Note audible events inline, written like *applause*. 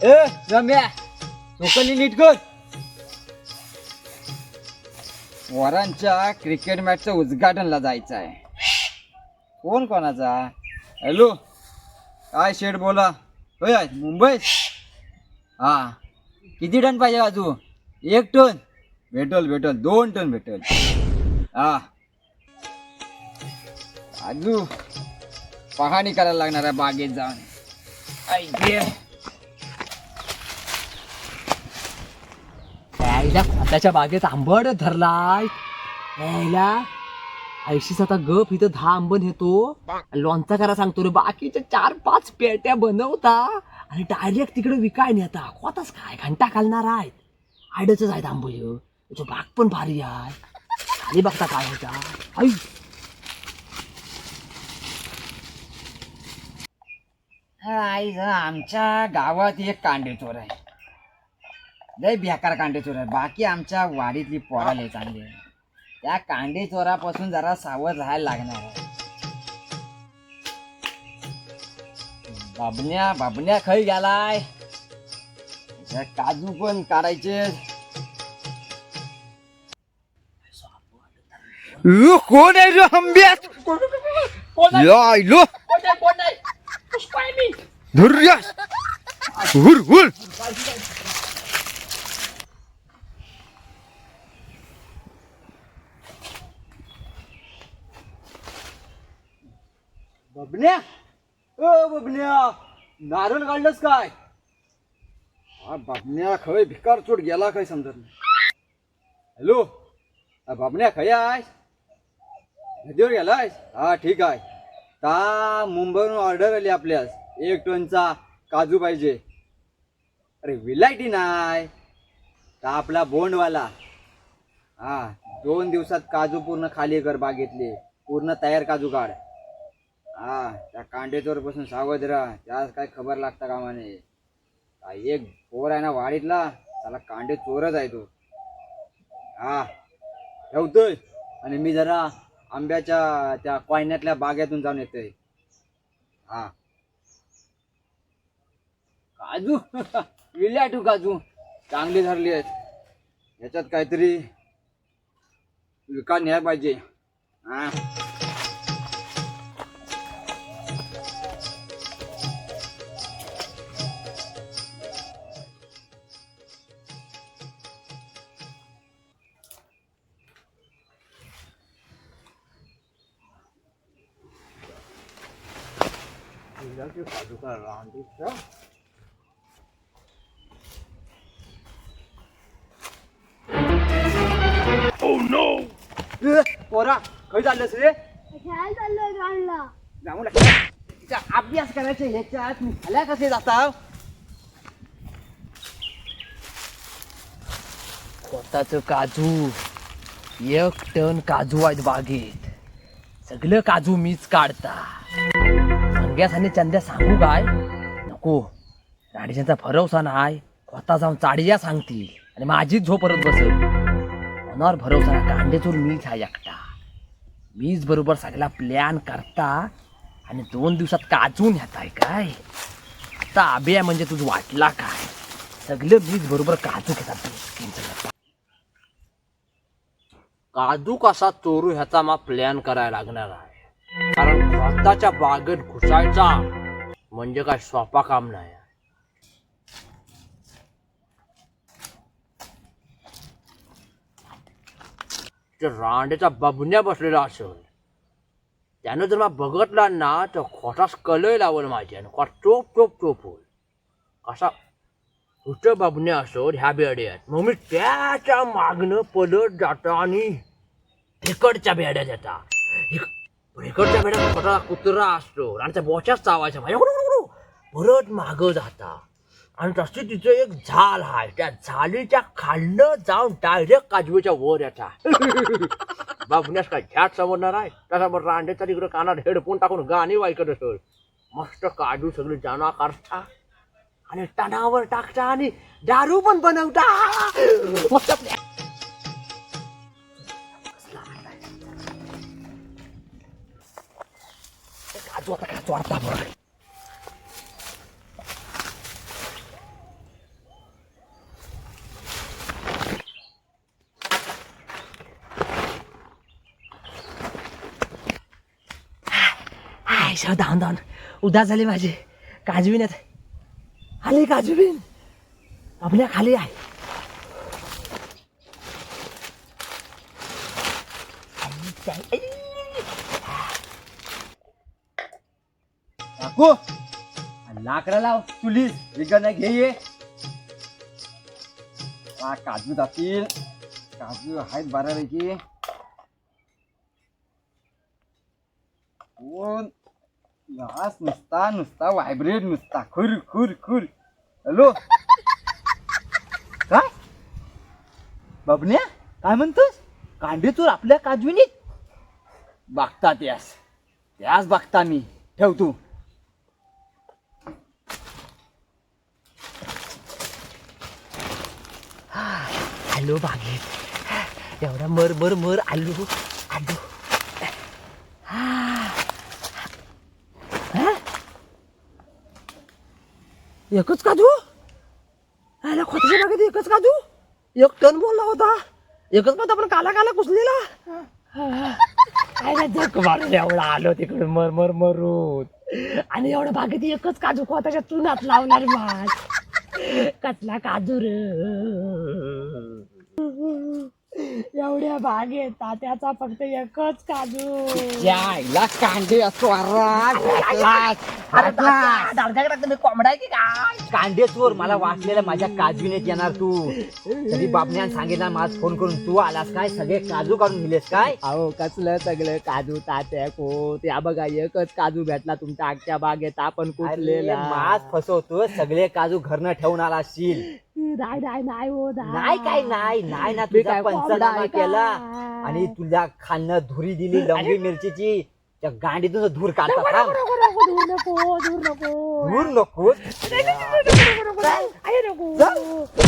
ए रम्या लोकांनी नीट कर. वरांच्या क्रिकेट मॅचचं उद्घाटनला जायचं आहे कोण कोणाचा? हॅलो. काय शेठ बोला? होय आहे, मुंबईत हा. किती टन पाहिजे अजून एक टन. भेटल भेटल. दोन टन भेटल. हा. अजू पाहणी करायला लागणार आहे बागेत जाऊन. आईला यायला खोताच्या बागेत आंबट धरलाय. यायला. ऐशीच आता गप इथं दहा आंबन येतो लोणचा करा सांगतो रे बाकीच्या चार पाच पेट्या बनवता. आणि डायरेक्ट तिकडे विकाय नेता खोताच काय घंटा घालणार आहेत? आडच आहेत आंबोय ह्यो. बाग पण भारी आहे. खाली बघता काय होता? ऐ आई आमच्या गावात एक कांडेचोर आहे. लय बेकार कांडेचोर आहे बाकी आमच्या वाडीतली पोरा लय चांगली आहे त्या कांडेचोरापासून जरा सावध राहायला लागणार आहे. बाबण्या बाबण्या खै गेलाय? काजू पण काढायचे. कोण आहे रे आंब्यात लो. धुर्यास. हुर हुर. बबन्या? ओ बबन्या नारळ काढलंच काय? हा बाबन्या खय भिकार चोट गेला काय समजत नाही. हॅलो? हा बाबन्या खय आहेस? नदीवर गेलायस? हा ठीक आहे. ता मुंबईहून ऑर्डर आली आपल्यास. एक टनचा काजू पाहिजे. अरे विलायटी नाही ता आपला बोंडवाला. हा दोन दिवसात काजू पूर्ण खाली कर बागेतले. पूर्ण तयार काजू काढ. हा त्या कांडेचोरपासून सावध राहा. त्यास काय खबर लागता कामा नये. एक पोर आहे ना वाडीतला त्याला कांडे चोरच आहे तो. हा ठेवतोय. आणि मी जरा आंब्याच्या त्या कोयन्यातल्या बागेतून जाऊन येतोय. हा. काजू? *laughs* विल्याटू काजू? चांगली धरली आहेत याच्यात काहीतरी विकास न्याय पाहिजे. हा. ए, पोरा खय चाललंस रे खेळायला चाललोय ग्राउंडला जाऊ लागला तिचा अभ्यास करायचा ह्याच्यात मी खाल्या कसे जाता खोताचं काजू एक टन काजू आहेत बागेत सगळं काजू मीच काढता संग्यास आणि चंद्या सांगू काय? नको. राडीच्यांचा भरवसा नाही. स्वतः जाऊन चाडिया सांगतील. आणि माझीच झोप परत बसेल. मनावर भरवसा ना कांडेचूर मीच हा एकटा. मीच बरोबर सगळा प्लॅन करता आणि दोन दिवसात काजून येताय काय? आता आबिया म्हणजे तुझ वाटला काय? सगळं मीच बरोबर काजू घेतात. काजू कसा चोरू ह्याचा मा प्लॅन करायला लागणार आहे. कारण स्वतःच्या बागेत घुसायचा म्हणजे काय सोपा काम नाही. रांडेचा बबन्या बसलेला असेल. त्यानं जर मला बघतला ना तर खोटाच कलय लावल माझ्या आणि खोट चोप चोप चोप होईल. कसा उच्च बबन्या असो ह्या बेड्यात. मग मी त्याच्या मागणं पलट जाता आणि इकडच्या बेड्यात येता. इक- पण इकडच्या छोटा कुत्रा असतो. आणि त्या बोच्याच चावायचा माझ्या परत मागं जाता. आणि तशी तिचं एक झाल आहे त्या झालीच्या खाल्लं जाऊन डायरेक्ट काजवीच्या वर याचा *laughs* बाबण्यास काय झ्याट समजणार आहे? तसा मग रांडेचा तिकडे कानात हेडफोन टाकून गाणी वाईकत असत मस्त काजू सगळी जाना काढता आणि तणावर टाकता आणि दारू पण बनवता. *laughs* Suat akan suara tabur. Ayesha धान धान उदास झाली माझी काजवीन येत आली काजवीन आपल्या खाली आहे आई, आई, आई. हो. लाकडा लाव चुलीस विकत घे ये. हा काजू जातील. काजू आहेत बऱ्यापैकी. कोण? यास नुसता नुसता व्हायब्रेट नुसता. खुर खुर खुर. हॅलो? काय? बबन्या काय म्हणतोस? कांडे तू आपल्या काजवीनीत बघता त्यास त्यास बघता मी. ठेव तू. आलो बागेत एवढा मर मर मर आलो. आलो. एकच काजू? अरे खोताच्या बागेत एकच काजू? एक टन बोलला होता. एकच काजू आपण काला काला कुसलेला. अरे जग मारून एवढा आलो तिकडे मर मर मरून. आणि एवढं बागेत एकच काजू खोताच्या चुनात लावणार मास कसला काजू र. एवढ्या बागेत तात्याचा फक्त एकच काजू. यायला कांदे तुम्ही कोंबडा की काय? कांदे चोर मला वाटलेलं माझ्या काजवीनेत येणार तू. तरी बापण्यान सांगितलं माझ फोन करून तू आलास काय? सगळे काजू काढून दिलेस काय? अहो कसलं सगळं काजू तात्या को त्या बघा एकच काजू भेटला तुमच्या आगच्या बागेत. आपण कुठलेला? मास फसवतो सगळे काजू घरनं ठेवून आला शील नाही नाही नाही हो नाही काय नाही नाही ना मी तुझा काय कोंबडा पंचनामा आहे केला? आणि तुझ्या खालनं धुरी दिली लंबी मिरचीची. त्या गांडीतून धूर काढता थांब. नको नको दूर नको धूर नकोस नको. नको नको